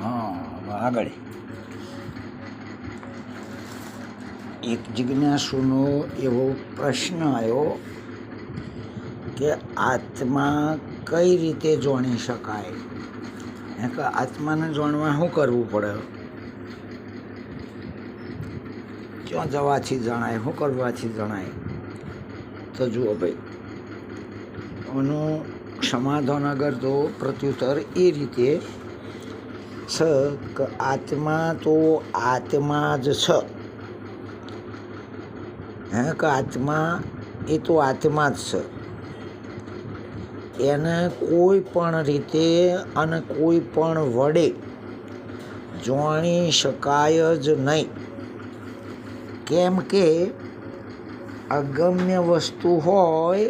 હા, આગળ. એક જિજ્ઞાસુનો એવો પ્રશ્ન આવ્યો કે આત્મા કઈ રીતે જાણી શકાય? એ કે આત્માને જાણવા શું કરવું પડે? ક્યાં જવાથી જણાય, શું કરવાથી જણાય? તો જુઓ ભાઈ એનું સમાધાન અગર તો પ્રત્યુત્તર એ રીતે છે કે, આત્મા તો આત્મા જ છે હે, કે, આત્મા એ તો આત્મા જ છે એને કોઈ પણ રીતે અને કોઈ પણ વડે જાણી શકાય જ નહીં. કેમ કે અગમ્ય વસ્તુ હોય,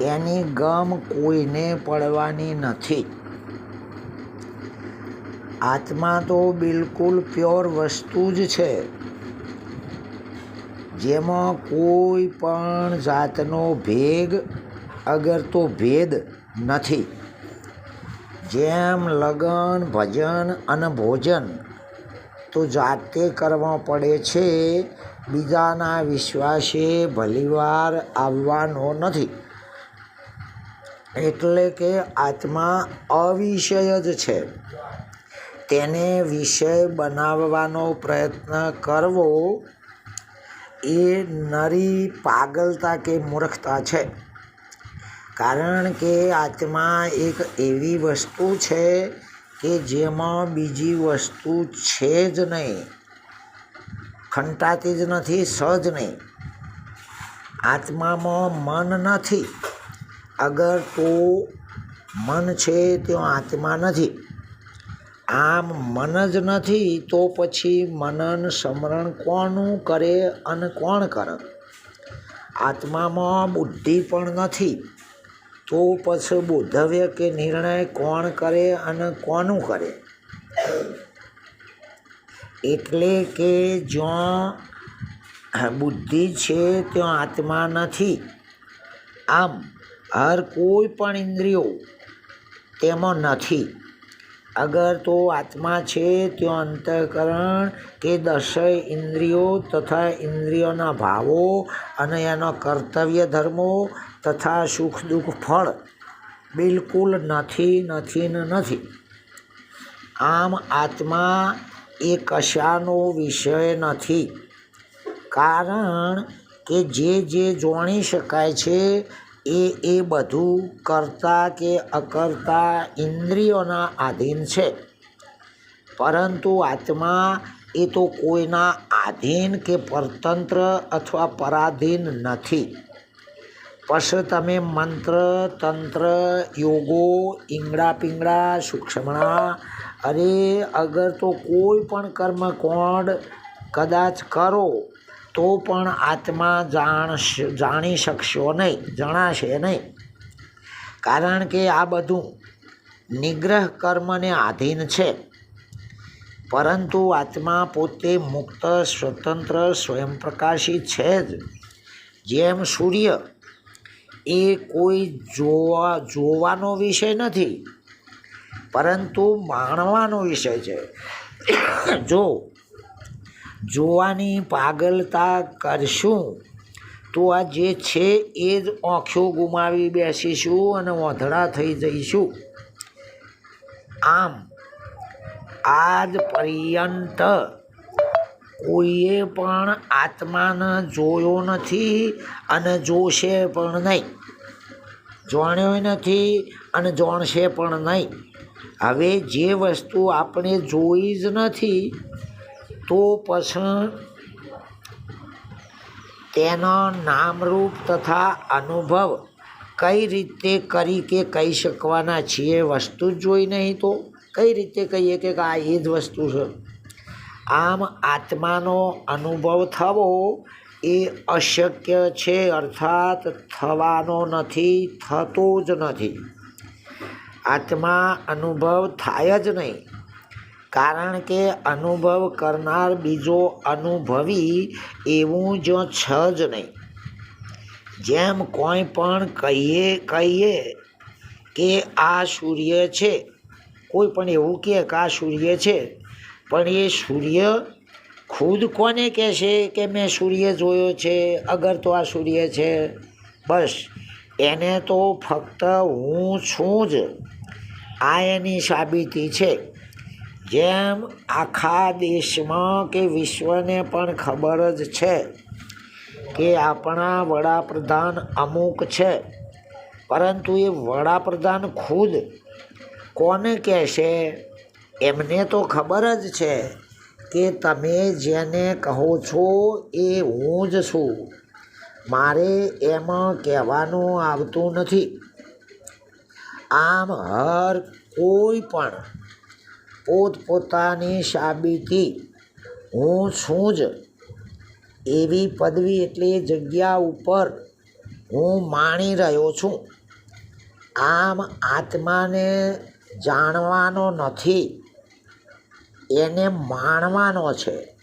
એની ગમ કોઈને પડવાની નથી. આત્મા તો બિલકુલ પ્યોર વસ્તુ જ છે. જેમાં કોઈ પણ જાતનો ભેગ અગર તો ભેદ નથી. જેમ લગન, ભજન અને ભોજન તો જાતે કરવા પડે છે, બીજાના વિશ્વાસે ભલીવાર આવવાનો નથી. એટલે કે આત્મા અવિષય જ છે. તેને વિષય બનાવવાનો પ્રયત્ન કરવો એ નરી પાગલતા કે મૂર્ખતા છે. કારણ કે આત્મા એક એવી વસ્તુ છે કે જેમાં બીજી વસ્તુ છે જ નહીં. ખંટાતી જ નથી સજ નહીં. આત્મામાં મન નથી. અગર તો મન છે, ત્યાં આત્મા નથી. આમ મન જ નથી તો પછી મનન સ્મરણ કોનું કરે અને કોણ કરે? આત્મામાં બુદ્ધિ પણ નથી. તો પછી બોધવ્ય કે નિર્ણય કોણ કરે અને કોનું કરે? એટલે કે જ્યાં બુદ્ધિ છે ત્યાં આત્મા નથી. આમ હર કોઈ પણ ઇન્દ્રિયો તેમાં નથી. અગર તો આત્મા છે, ત્યાં અંતઃકરણ કે દશય ઇન્દ્રિયો તથા ઇન્દ્રિયોના ભાવો અને એનો કર્તવ્ય ધર્મો તથા સુખ દુઃખ ફળ બિલકુલ નથી નથી ને નથી. આમ આત્મા એ કશાનો વિષય નથી. કારણ કે જે જે જોણી શકાય છે એ એ બધું કરતા કે અકર્તા ઇન્દ્રિયોના આધીન છે. પરંતુ આત્મા એ તો કોઈના આધીન કે પરતંત્ર અથવા પરાધીન નથી. પછી તમે મંત્ર, તંત્ર, યોગો ઈંગડા પિંગડા સૂક્ષ્મણા, અરે અગર તો કોઈ પણ કર્મકોંડ કદાચ કરો તો પણ આત્મા જાણ જાણી શકશો નહીં, જણાશે નહીં. કારણ કે આ બધું નિગ્રહ કર્મને આધીન છે. પરંતુ આત્મા પોતે મુક્ત, સ્વતંત્ર સ્વયંપ્રકાશી છે જ. જેમ સૂર્ય એ કોઈ જોવા, જોવાનો વિષય નથી, પરંતુ માણવાનો વિષય છે. જો જોવાની પાગલતા કરશું. તો આ જે છે એ જ આંખો ગુમાવી બેસીશું અને ઓંધળા થઈ જઈશું. આમ, આજ પર્યંત કોઈએ પણ આત્માને જોયો નથી અને જોશે પણ નહીં. જાણ્યો નથી અને જાણશે પણ નહીં. હવે જે વસ્તુ આપણે જોઈ જ નથી તો પછી તેનો નામરૂપ તથા અનુભવ કઈ રીતે કરી કે કહી શકવાના છીએ વસ્તુ જ જોઈ નહીં તો? કઈ રીતે કહીએ કે આ એ જ વસ્તુ છે? આમ આત્માનો અનુભવ થવો એ અશક્ય છે, અર્થાત થવાનો નથી, થતો જ નથી. આત્મા અનુભવ થાય જ નહીં. કારણ કે અનુભવ કરનાર બીજો અનુભવી એવું જ છે જ નહીં. જેમ કોઈ પણ કહીએ કહીએ કે આ સૂર્ય છે. કોઈ પણ એવું કહે કે આ સૂર્ય છે. પણ એ સૂર્ય ખુદ કોને કહેશે કે મેં સૂર્ય જોયો છે, અગર તો આ સૂર્ય છે? બસ, એને તો ફક્ત હું છું જ. આ એની સાબિતી છે. જેમ આખા દેશમાં કે વિશ્વને પણ ખબર જ છે કે આપણા વડાપ્રધાન અમુક છે, પરંતુ એ વડાપ્રધાન ખુદ કોને કહેશે? એમને તો ખબર જ છે કે તમે જેને કહો છો એ હું જ છું. મારે એમાં કહેવાનું આવતું નથી. આમ હર કોઈ પણ પોતપોતાની સાબિતી. હું છું જ. એવી પદવી એટલે જગ્યા ઉપર હું માણી રહ્યો છું. આમ આત્માને જાણવાનો નથી. એને માણવાનો છે.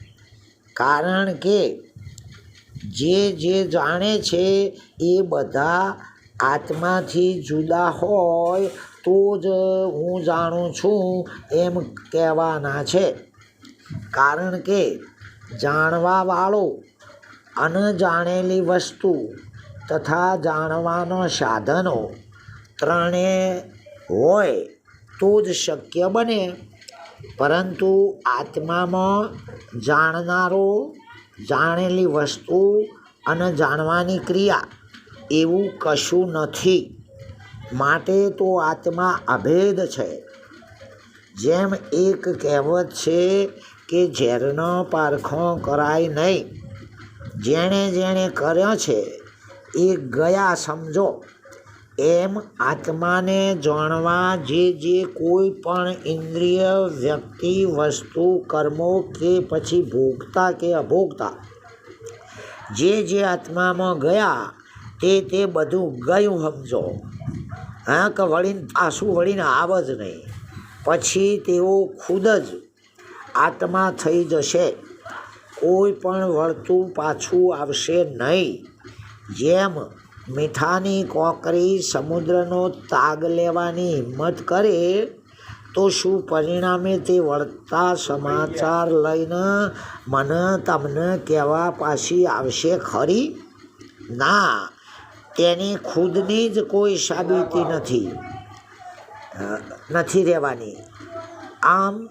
કારણ કે જે જે જાણે છે એ બધા આત્માથી જુદા હોય તો જ હું જાણું છું એમ કહેવાના છે. કારણ કે જાણવાવાળો અનજાણેલી વસ્તુ તથા જાણવાનો સાધનો ત્રણે હોય તો જ શક્ય બને. પરંતુ આત્મામાં જાણનારો જાણેલી વસ્તુ અને જાણવાની ક્રિયા એવું કશું નથી. માટે તો આત્મા અભેદ છે. જેમ એક કહેવત છે કે ઝેરનો પારખો કરાય નહીં. જેણે જેણે કર્યો છે, એ ગયા સમજો. એમ આત્માને જાણવા જે જે કોઈ પણ ઇન્દ્રિય, વ્યક્તિ, વસ્તુ, કર્મો કે પછી ભોગતા કે અભોગતા, જે જે આત્મામાં ગયા, તે તે બધું ગયું સમજો. હા, કે વળીને પાછું વળીને આવ જ નહીં. પછી તેઓ ખુદ જ આત્મા થઈ જશે. કોઈ પણ વળતું પાછું આવશે નહીં. જેમ મીઠાની કોકરી સમુદ્રનો તાગ લેવાની હિંમત કરે, તો શું પરિણામે તે વળતા સમાચાર લઈને મને તમને કહેવા પાછી આવશે ખરી? ના. તેની ખુદની જ કોઈ સાબિતી નથી. નથી રહેવાની. આમ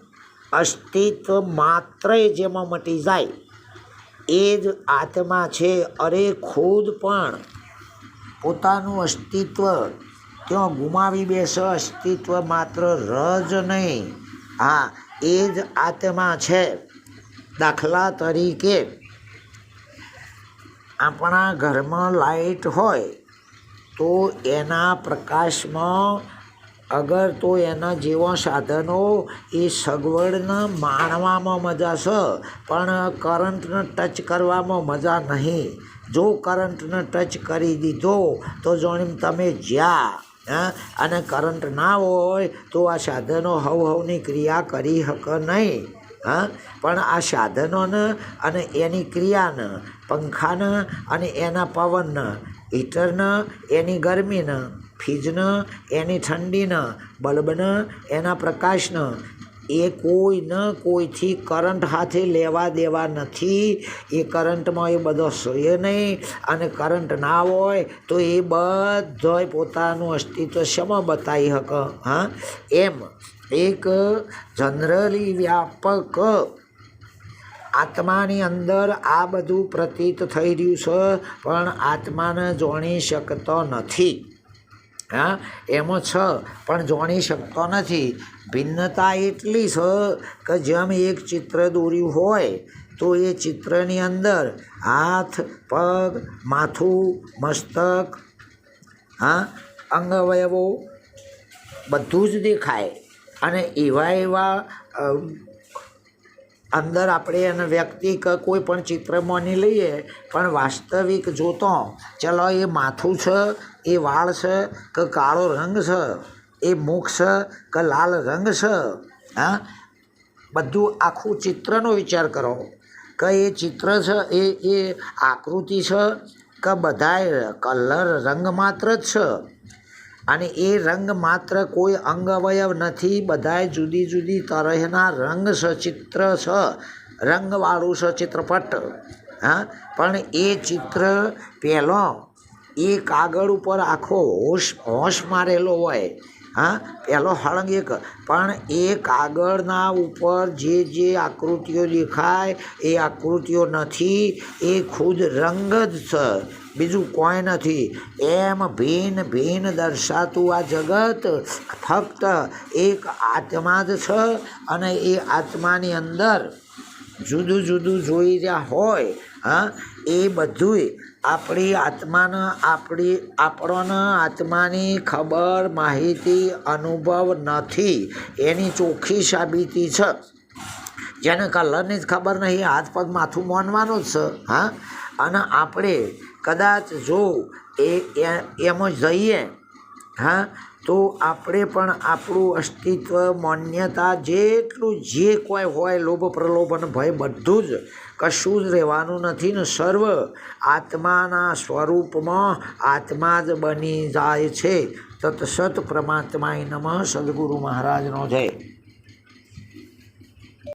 અસ્તિત્વ માત્ર જેમાં મટી જાય, એ જ આત્મા છે. અરે ખુદ પણ પોતાનું અસ્તિત્વ ત્યાં ગુમાવી બેસે, અસ્તિત્વ માત્ર રજ નહીં. હા, એ જ આત્મા છે. દાખલા તરીકે આપણા ઘરમાં લાઈટ હોય તો એના પ્રકાશમાં અગર તો એના જેવા સાધનો એ સગવડને માણવામાં મજા છે, પણ કરંટને ટચ કરવામાં મજા નહીં. જો કરંટને ટચ કરી દીધો તો જોણી તમે જ્યાં અને કરંટ ના હોય તો આ સાધનો હવ હવની ક્રિયા કરી શકે નહીં. હા? પણ આ સાધનોને અને એની ક્રિયાને, પંખાને અને એના પવનને, હીટરને, એની ગરમીને, ફ્રીજને, એની ઠંડીને, બલ્બને, એના પ્રકાશને, એ કોઈ ન કોઈથી કરંટ હાથે લેવા દેવા નથી. એ કરંટમાં એ બધો સોય નહીં અને કરંટ ના હોય તો એ બધોય પોતાનું અસ્તિત્વ શેમાં બતાવી શકે હા? એમ એક જનરલી વ્યાપક આત્માની અંદર આ બધું પ્રતીત થઈ રહ્યું છે, પણ આત્માને જોણી શકતો નથી. હા, એમાં છ, પણ જોણી શકતો નથી. ભિન્નતા એટલી છે કે જેમ એક ચિત્ર દોર્યું હોય, તો એ ચિત્રની અંદર હાથ, પગ, માથું, મસ્તક, હા અંગ અવયવો બધું જ દેખાય. અને એવા એવા અંદર આપણે એને વ્યક્તિ કે, કોઈ પણ ચિત્ર માની લઈએ, પણ વાસ્તવિક જોતો, ચલો એ માથું છે, એ વાળ છે, કે કાળો રંગ છે, એ મુખ છે, કે લાલ રંગ છે, હા? બધું આખું ચિત્રનો વિચાર કરો. કે એ ચિત્ર છે, એ એ આકૃતિ છે, કે બધાય કલર રંગ માત્ર જ છે. અને એ રંગ માત્ર કોઈ અંગ અવયવ નથી. બધાય જુદી જુદી તરહના રંગ સચિત્ર છ રંગવાળું છે ચિત્રપટ હા? પણ એ ચિત્ર પહેલો, એ કાગળ ઉપર આખો હોશ હોશ મારેલો હોય. હા, પહેલો હળંગ એક. પણ એ કાગળના ઉપર જે જે આકૃતિઓ દેખાય, એ આકૃતિઓ નથી, એ ખુદ રંગ જ છે બીજું કોઈ નથી. એમ ભિન્ન ભિન્ન દર્શાતું આ જગત, ફક્ત એક આત્મા જ છે અને એ આત્માની અંદર જુદું જુદું જોઈ રહ્યા હોય, હા, એ બધુંય આપણી આત્માના, આપણી, આપણને આત્માની ખબર, માહિતી, અનુભવ નથી. એની ચોખ્ખી સાબિતી છે. જેને કલરની જ ખબર નહીં, હાથ પગ માથું માનવાનું છે, હા. અને આપણે કદાચ જો એ, એ- જ જઈએ હા? તો આપણે પણ આપણું અસ્તિત્વ, માન્યતા જેટલું જે કોઈ હોય, લોભ પ્રલોભન ભય, બધું જ કશું જ રહેવાનું નથી ને સર્વ આત્માના સ્વરૂપમાં આત્મા જ બની જાય છે. તત્સત પરમાત્માય નમઃ. સદગુરુ મહારાજનો જય.